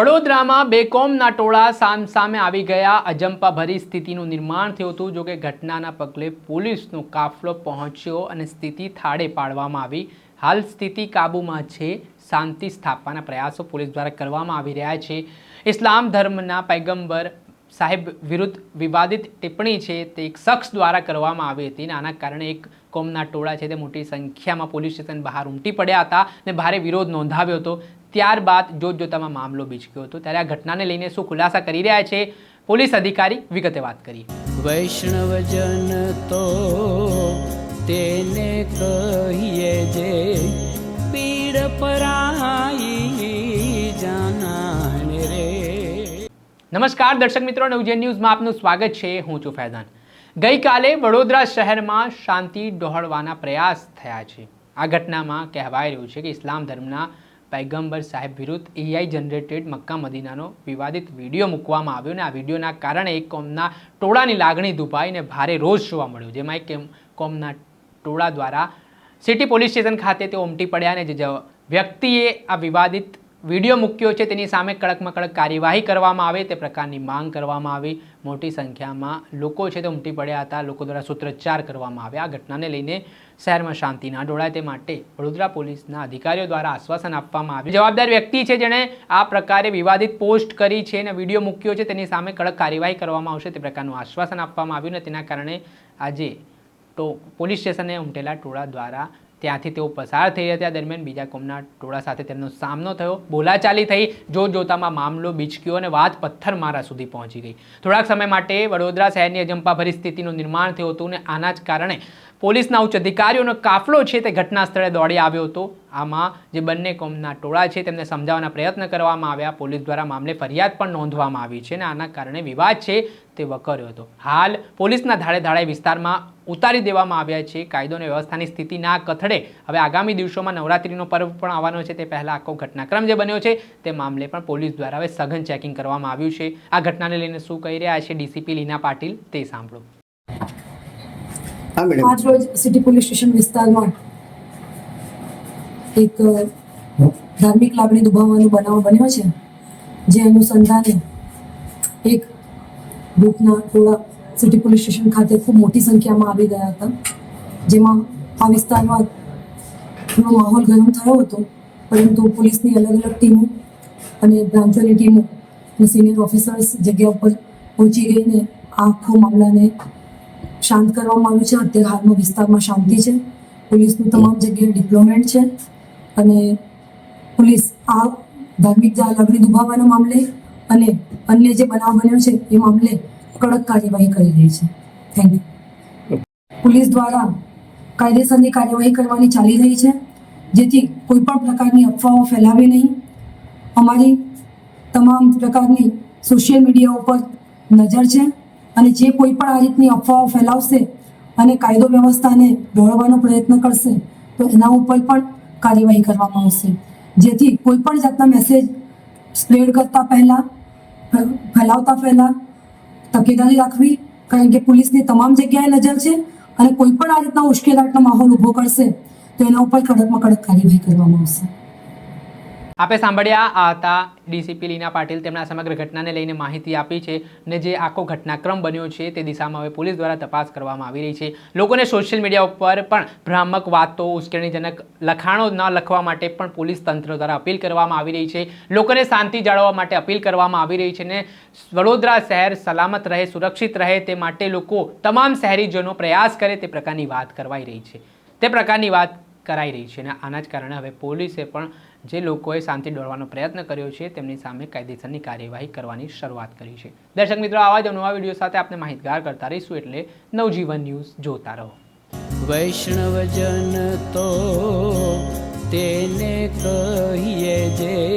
વડોદરામાં બેકોમના ટોળા સામ સામે આવી ગયા. અજંપાભરી સ્થિતિનું નિર્માણ થયું હતું, જોકે ઘટનાના પગલે પોલીસનો કાફલો પહોંચ્યો અને સ્થિતિ થાળે પાડવામાં આવી. હાલ સ્થિતિ કાબૂમાં છે, શાંતિ સ્થાપવાના પ્રયાસો પોલીસ દ્વારા કરવામાં આવી રહ્યા છે. ઇસ્લામ ધર્મના પૈગંબર સાહેબ વિરુદ્ધ વિવાદિત ટિપ્પણી છે તે એક શખ્સ દ્વારા કરવામાં આવી હતી અને આના કારણે એક કોમના ટોળા છે તે મોટી સંખ્યામાં પોલીસ સ્ટેશન બહાર ઉમટી પડ્યા હતા અને ભારે વિરોધ નોંધાવ્યો હતો. ત્યારબાદ જોતજોતામાં મામલો બીચક્યો હતો. ત્યારે આ ઘટનાને લઈને શું ખુલાસા કરી રહ્યા છે? પોલીસ અધિકારી વિગતે વાત કરી વૈષ્ણવજન તો તેને કહીએ જે પીડ પરાઈ જાનાને રે. નમસ્કાર દર્શક મિત્રો ઉજ્જૈન ન્યૂઝમાં આપનું સ્વાગત છે. હું છું ફૈદાન ગઈકાલે વડોદરા શહેરમાં શાંતિ ડહોળવાના પ્રયાસ થયા છે. આ ઘટનામાં કહેવાય રહ્યું છે કે ઇસ્લામ ધર્મના પૈગંબર સાહેબ વિરુદ્ધ એઆઈ જનરેટેડ મક્કા મદીનાનો વિવાદિત વીડિયો મૂકવામાં આવ્યો અને આ વિડીયોના કારણે એક કોમના ટોળાની લાગણી દુભાઈને ભારે રોષ જોવા મળ્યો. જેમાં એક કેમ- કોમના ટોળા દ્વારા સિટી પોલીસ સ્ટેશન ખાતે તે ઉમટી પડ્યા અને જે વ્યક્તિએ આ વિવાદિત વીડિયો મૂક્યો છે, તેની સામે કડકમાં કડક કાર્યવાહી કરવામાં આવે, તે પ્રકારની માંગ કરવામાં આવી. મોટી સંખ્યામાં લોકો છે તે ઉમટી પડ્યા હતા. લોકો દ્વારા સૂત્રોચ્ચાર કરવામાં આવ્યા. આ ઘટનાને લઈને શહેરમાં શાંતિ ના ડોળાય. તે માટે વડોદરા પોલીસના અધિકારીઓ દ્વારા આશ્વાસન આપવામાં આવ્યું. જવાબદાર વ્યક્તિ છે જેણે આ પ્રકારે વિવાદિત પોસ્ટ કરી છે અને વીડિયો મૂક્યો છે, તેની સામે કડક કાર્યવાહી કરવામાં આવશે તે પ્રકારનું આશ્વાસન આપવામાં આવ્યું અને તેના કારણે આજે તો પોલીસ સ્ટેશને ઉમટેલા ટોળા દ્વારા ત્યાંથી તેઓ પસાર થઈ રહ્યા ત્યાં દરમિયાન બીજા કોમના ટોળા સાથે તેમનો સામનો થયો. બોલાચાલી થઈ. જોતજોતામાં મામલો બીચક્યો અને વાત પથ્થરમારા સુધી પહોંચી ગઈ. થોડાક સમય માટે વડોદરા શહેરની અજંપાભરી સ્થિતિનું નિર્માણ થયું હતું અને આના જ કારણે પોલીસના ઉચ્ચ અધિકારીઓનો કાફલો છે તે ઘટના સ્થળે દોડી આવ્યો હતો. આમાં જે બંને કોમના ટોળા છે તેમને સમજાવવાના પ્રયત્ન કરવામાં આવ્યા. પોલીસ દ્વારા મામલે ફરિયાદ પણ નોંધવામાં આવી છે અને આના કારણે વિવાદ છે તે વકર્યો હતો. હાલ પોલીસના ધાડે ધાડે વિસ્તારમાં ઉતારી દેવામાં આવ્યા છે. કાયદો અને વ્યવસ્થાની સ્થિતિ ના કથળે હવે આગામી દિવસોમાં નવરાત્રીનો પર્વ પણ આવવાનો છે. તે પહેલાં આખો ઘટનાક્રમ જે બન્યો છે તે મામલે પણ પોલીસ દ્વારા હવે સઘન ચેકિંગ કરવામાં આવ્યું છે. આ ઘટનાને લઈને શું કહી રહ્યા છે ડીસીપી લીના પાટીલ તે સાંભળો. આજ રોજ સિટી પોલીસ સ્ટેશન વિસ્તારમાં એક ધાર્મિક લાગણી દુભાવવાનો બનાવ બન્યો છે, જે અનુસંધાને એક ગ્રુપના ટોળા સિટી પોલીસ સ્ટેશન ખાતે ખૂબ મોટી સંખ્યામાં આવી ગયા હતા, જેમાં આ વિસ્તારમાં થોડો માહોલ ગરમ થયો હતો, પરંતુ પોલીસની અલગ અલગ ટીમો અને બ્રાન્ચોની ટીમો સિનિયર ઓફિસર્સ જગ્યા ઉપર પહોંચી ગઈને આખો મામલાને શાંત કરવામાં આવ્યું છે. અત્યારે હાલમાં વિસ્તારમાં શાંતિ છે. પોલીસનું તમામ જગ્યાએ ડિપ્લોમેન્ટ છે. અને પોલીસ આ ધાર્મિક લાગણી દુભાવવાના મામલે અને અન્ય જે બનાવ બન્યો છે, એ મામલે કડક કાર્યવાહી કરી રહી છે. થેન્ક યુ પોલીસ દ્વારા કાયદેસરની કાર્યવાહી કરવાની ચાલી રહી છે, જેથી કોઈ પણ પ્રકારની અફવાઓ ફેલાવી નહીં. અમારી તમામ પ્રકારની સોશિયલ મીડિયા ઉપર નજર છે અને જે કોઈ પણ આ રીતની અફવાઓ ફેલાવશે અને કાયદો વ્યવસ્થાને દોડવાનો પ્રયત્ન કરશે, તો એના ઉપર પણ કાર્યવાહી કરવામાં આવશે. જેથી કોઈ પણ જાતના મેસેજ સ્પ્રેડ કરતા પહેલા ફેલાવતા પહેલા તકેદારી રાખવી, કારણ કે પોલીસની તમામ જગ્યાએ નજર છે અને કોઈ પણ આ રીતના ઉશ્કેલાટનો માહોલ ઊભો કરશે, તો એના ઉપર કડકમાં કડક કાર્યવાહી કરવામાં આવશે. આપે સાંભળ્યા હતા ડીસીપી લીના પાટીલ. તેમના સમગ્ર ઘટનાને લઈને માહિતી આપી છે અને જે આખો ઘટનાક્રમ બન્યો છે તે દિશામાં હવે પોલીસ દ્વારા તપાસ કરવામાં આવી રહી છે. લોકોને સોશિયલ મીડિયા ઉપર પણ ભ્રામક વાતો, ઉશ્કેરણીજનક લખાણો ન લખવા માટે પણ પોલીસ તંત્ર દ્વારા અપીલ કરવામાં આવી રહી છે. લોકોને શાંતિ જાળવવા માટે અપીલ કરવામાં આવી રહી છે અને વડોદરા શહેર સલામત રહે, સુરક્ષિત રહે તે માટે લોકો તમામ શહેરીજનો પ્રયાસ કરે તે પ્રકારની વાત કરવાઈ રહી છે. તે પ્રકારની વાત કરાઈ રહી છે અને આના જ કારણે હવે પોલીસે પણ જે લોકોએ શાંતિ દોડવાનો પ્રયત્ન કર્યો છે, તેમની સામે કાયદેસરની કાર્યવાહી કરવાની શરૂઆત કરી છે. દર્શક મિત્રો, આવા જ નવા વીડિયો સાથે આપણે માહિતગાર કરતા રહીશું એટલે નવજીવન ન્યૂઝ જોતા રહો. વૈષ્ણવજન તો તેને કહીએ જે